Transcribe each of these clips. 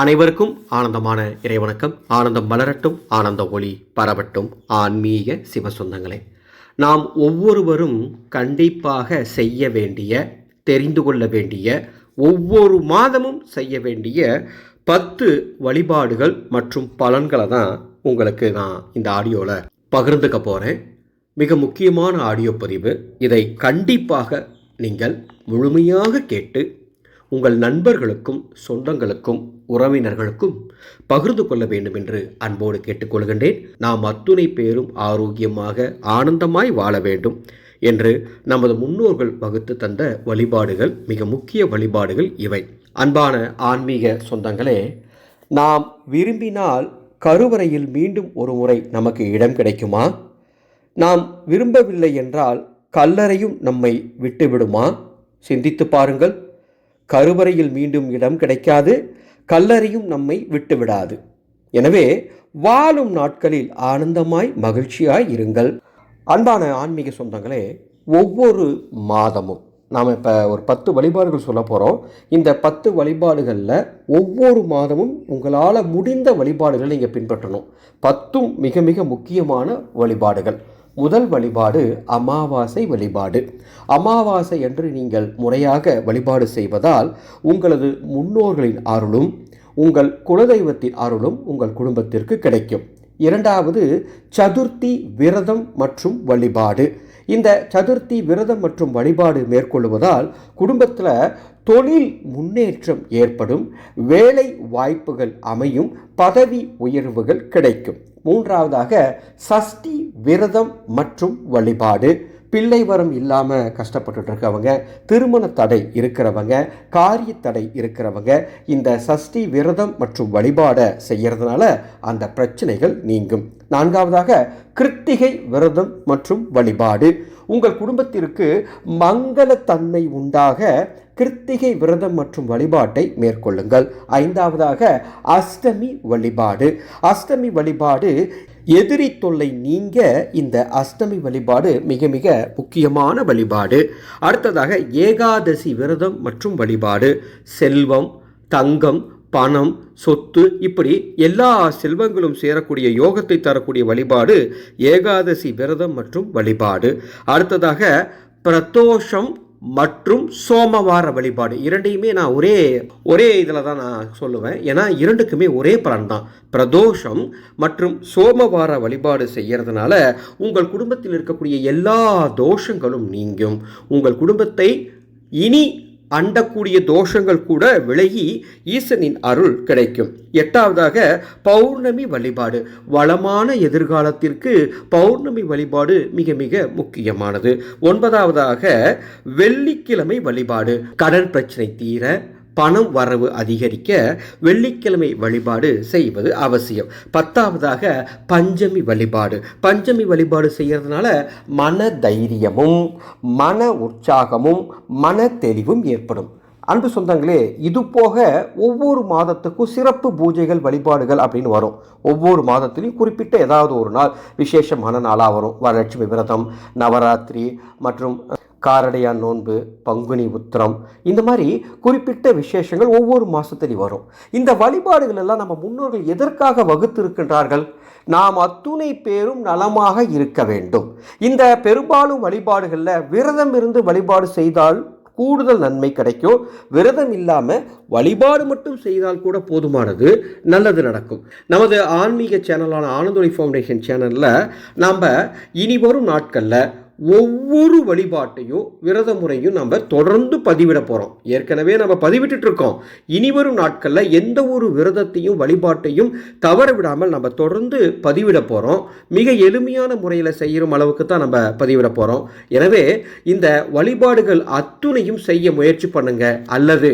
அனைவருக்கும் ஆனந்தமான இறைவணக்கம். ஆனந்தம் மலரட்டும் ஆனந்த ஒளி பரவட்டும். ஆன்மீக சிவ சொந்தங்களே நாம் ஒவ்வொருவரும் கண்டிப்பாக செய்ய வேண்டிய தெரிந்து கொள்ள வேண்டிய ஒவ்வொரு மாதமும் செய்ய வேண்டிய பத்து வழிபாடுகள் மற்றும் பலன்களை தான் உங்களுக்கு நான் இந்த ஆடியோவில் பகிர்ந்துக்க போகிறேன் மிக முக்கியமான ஆடியோ பதிவு. இதை கண்டிப்பாக நீங்கள் முழுமையாக கேட்டு உங்கள் நண்பர்களுக்கும் சொந்தங்களுக்கும் உறவினர்களுக்கும் பகிர்ந்து கொள்ள வேண்டும் என்று அன்போடு கேட்டுக்கொள்கின்றேன். நாம் அத்துணை பேரும் ஆரோக்கியமாக ஆனந்தமாய் வாழ வேண்டும் என்று நமது முன்னோர்கள் வகுத்து தந்த வழிபாடுகள் மிக முக்கிய வழிபாடுகள் இவை. அன்பான ஆன்மீக சொந்தங்களே நாம் விரும்பினால் கருவறையில் மீண்டும் ஒரு முறை நமக்கு இடம் கிடைக்குமா? நாம் விரும்பவில்லை என்றால் கல்லறையும் நம்மை விட்டுவிடுமா? சிந்தித்து பாருங்கள். கருவறையில் மீண்டும் இடம் கிடைக்காது கல்லறையும் நம்மை விட்டுவிடாது. எனவே வாழும் நாட்களில் ஆனந்தமாய் மகிழ்ச்சியாய் இருங்கள். அன்பான ஆன்மீக சொந்தங்களே ஒவ்வொரு மாதமும் நாம் இப்போ ஒரு பத்து வழிபாடுகள் சொல்ல போகிறோம் இந்த பத்து வழிபாடுகளில் ஒவ்வொரு மாதமும் உங்களால் முடிந்த வழிபாடுகளை நீங்கள் பின்பற்றணும். பத்தும் மிக மிக முக்கியமான வழிபாடுகள். முதல் வழிபாடு அமாவாசை வழிபாடு. அமாவாசை என்று நீங்கள் முறையாக வழிபாடு செய்வதால் உங்களது முன்னோர்களின் அருளும் உங்கள் குலதெய்வத்தின் அருளும் உங்கள் குடும்பத்திற்கு கிடைக்கும். இரண்டாவது சதுர்த்தி விரதம் மற்றும் வழிபாடு. இந்த சதுர்த்தி விரதம் மற்றும் வழிபாடு மேற்கொள்வதால் குடும்பத்தில் தொழில் முன்னேற்றம் ஏற்படும் வேலை வாய்ப்புகள் அமையும் பதவி உயர்வுகள் கிடைக்கும். மூன்றாவதாக சஷ்டி விரதம் மற்றும் வழிபாடு. பிள்ளை வரம் இல்லாமல் கஷ்டப்பட்டுட்டு இருக்கவங்க திருமண தடை இருக்கிறவங்க காரிய தடை இருக்கிறவங்க இந்த சஷ்டி விரதம் மற்றும் வழிபாடை செய்கிறதுனால அந்த பிரச்சனைகள் நீங்கும். நான்காவதாக கிருத்திகை விரதம் மற்றும் வழிபாடு. உங்கள் குடும்பத்திற்கு மங்களத்தன்மை உண்டாக கிருத்திகை விரதம் மற்றும் வழிபாட்டை மேற்கொள்ளுங்கள். ஐந்தாவதாக அஷ்டமி வழிபாடு. அஷ்டமி வழிபாடு எதிரி தொல்லை நீங்க இந்த அஷ்டமி வழிபாடு மிக மிக முக்கியமான வழிபாடு. அடுத்ததாக ஏகாதசி விரதம் மற்றும் வழிபாடு. செல்வம் தங்கம் பணம் சொத்து இப்படி எல்லா செல்வங்களும் சேரக்கூடிய யோகத்தை தரக்கூடிய வழிபாடு ஏகாதசி விரதம் மற்றும் வழிபாடு. அடுத்ததாக பிரதோஷம் மற்றும் சோமவார வழிபாடு இரண்டையுமே நான் ஒரே ஒரே இதில் தான் நான் சொல்லுவேன். ஏன்னா இரண்டுக்குமே ஒரே பலன் தான். பிரதோஷம் மற்றும் சோமவார வழிபாடு செய்கிறதுனால உங்கள் குடும்பத்தில் இருக்கக்கூடிய எல்லா தோஷங்களும் நீங்கும். உங்கள் குடும்பத்தை இனி அண்டக்கூடிய தோஷங்கள் கூட விலகி ஈசனின் அருள் கிடைக்கும். எட்டாவதாக பௌர்ணமி வழிபாடு. வளமான எதிர்காலத்திற்கு பௌர்ணமி வழிபாடு மிக மிக முக்கியமானது. ஒன்பதாவதாக வெள்ளிக்கிழமை வழிபாடு. கடன் பிரச்சனை தீர பணம் வரவு அதிகரிக்க வெள்ளிக்கிழமை வழிபாடு செய்வது அவசியம். பத்தாவதாக பஞ்சமி வழிபாடு. பஞ்சமி வழிபாடு செய்கிறதுனால மன தைரியமும் மன உற்சாகமும் மன தெளிவும் ஏற்படும். அன்பு சொந்தங்களே இது போக ஒவ்வொரு மாதத்துக்கும் சிறப்பு பூஜைகள் வழிபாடுகள் அப்படின்னு வரும். ஒவ்வொரு மாதத்துலையும் குறிப்பிட்ட ஏதாவது ஒரு நாள் விசேஷமான நாளாக வரும். வரலட்சுமி விரதம் நவராத்திரி மற்றும் காரடையான் நோன்பு பங்குனி உத்திரம் இந்த மாதிரி குறிப்பிட்ட விசேஷங்கள் ஒவ்வொரு மாதத்துலையும் வரும். இந்த வழிபாடுகள் எல்லாம் நம்ம முன்னோர்கள் எதற்காக வகுத்திருக்கின்றார்கள்? நாம் அத்துணை பேரும் நலமாக இருக்க வேண்டும். இந்த பெரும்பாலும் வழிபாடுகளில் விரதம் இருந்து வழிபாடு செய்தால் கூடுதல் நன்மை கிடைக்கும். விரதம் இல்லாமல் வழிபாடு மட்டும் செய்தால் கூட போதுமானது நல்லது நடக்கும். நமது ஆன்மீக சேனலான ஆனந்தொலி ஃபவுண்டேஷன் சேனலில் நாம் இனி வரும் நாட்களில் ஒவ்வொரு வழிபாட்டையும் விரத முறையும் நம்ம தொடர்ந்து பதிவிட போகிறோம் ஏற்கனவே நம்ம பதிவிட்டுட்டு இருக்கோம். இனி வரும் நாட்களில் எந்த ஒரு விரதத்தையும் வழிபாட்டையும் தவற விடாமல் நம்ம தொடர்ந்து பதிவிட போகிறோம் மிக எளிமையான முறையில் செய்கிற அளவுக்கு தான் நம்ம பதிவிட போகிறோம் எனவே இந்த வழிபாடுகள் அத்துணையும் செய்ய முயற்சி பண்ணுங்க. அல்லது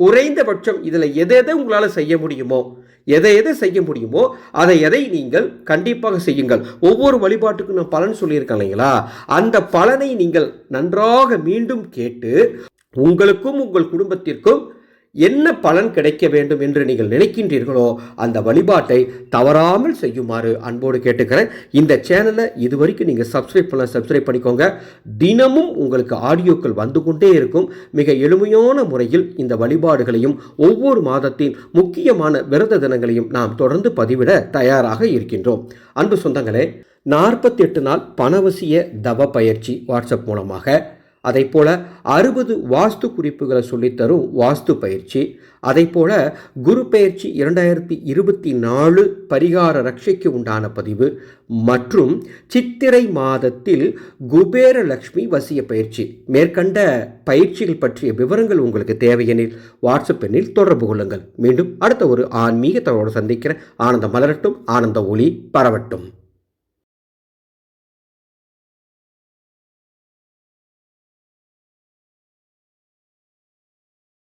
குறைந்தபட்சம் இதில் எதை எதை உங்களால் செய்ய முடியுமோ எதை எதை செய்ய முடியுமோ அதை எதை நீங்கள் கண்டிப்பாக செய்யுங்கள். ஒவ்வொரு வழிபாட்டுக்கும் நான் பலன் சொல்லியிருக்கேன் இல்லைங்களா? அந்த பலனை நீங்கள் நன்றாக மீண்டும் கேட்டு உங்களுக்கும் உங்கள் குடும்பத்திற்கும் என்ன பலன் கிடைக்க வேண்டும் என்று நீங்கள் நினைக்கின்றீர்களோ அந்த வழிபாட்டை தவறாமல் செய்யுமாறு அன்போடு கேட்டுக்கிறேன். இந்த சேனலை இதுவரைக்கும் நீங்கள் சப்ஸ்கிரைப் பண்ண சப்ஸ்கிரைப் பண்ணிக்கோங்க. தினமும் உங்களுக்கு ஆடியோக்கள் வந்து கொண்டே இருக்கும். மிக எளிமையான முறையில் இந்த வழிபாடுகளையும் ஒவ்வொரு மாதத்தின் முக்கியமான விரத தினங்களையும் நாம் தொடர்ந்து பதிவிட தயாராக இருக்கின்றோம். அன்பு சொந்தங்களே நாற்பத்தி எட்டு நாள் பணவசிய தவ பயிற்சி வாட்ஸ்அப் மூலமாக அதை போல அறுபது வாஸ்து குறிப்புகளை சொல்லித்தரும் வாஸ்து பயிற்சி. அதை போல குரு பயிற்சி இரண்டாயிரத்தி இருபத்தி நாலு பரிகார ரட்சைக்கு உண்டான பதிவு. மற்றும் சித்திரை மாதத்தில் குபேர லக்ஷ்மி வசிய பயிற்சி. மேற்கண்ட பயிற்சிகள் பற்றிய விவரங்கள் உங்களுக்கு தேவையெனில் வாட்ஸ்அப் எண்ணில் தொடர்பு கொள்ளுங்கள். மீண்டும் அடுத்த ஒரு ஆன்மீக தகவலோடு சந்திக்கிறேன். ஆனந்த மலரட்டும் ஆனந்த ஒளி பரவட்டும்.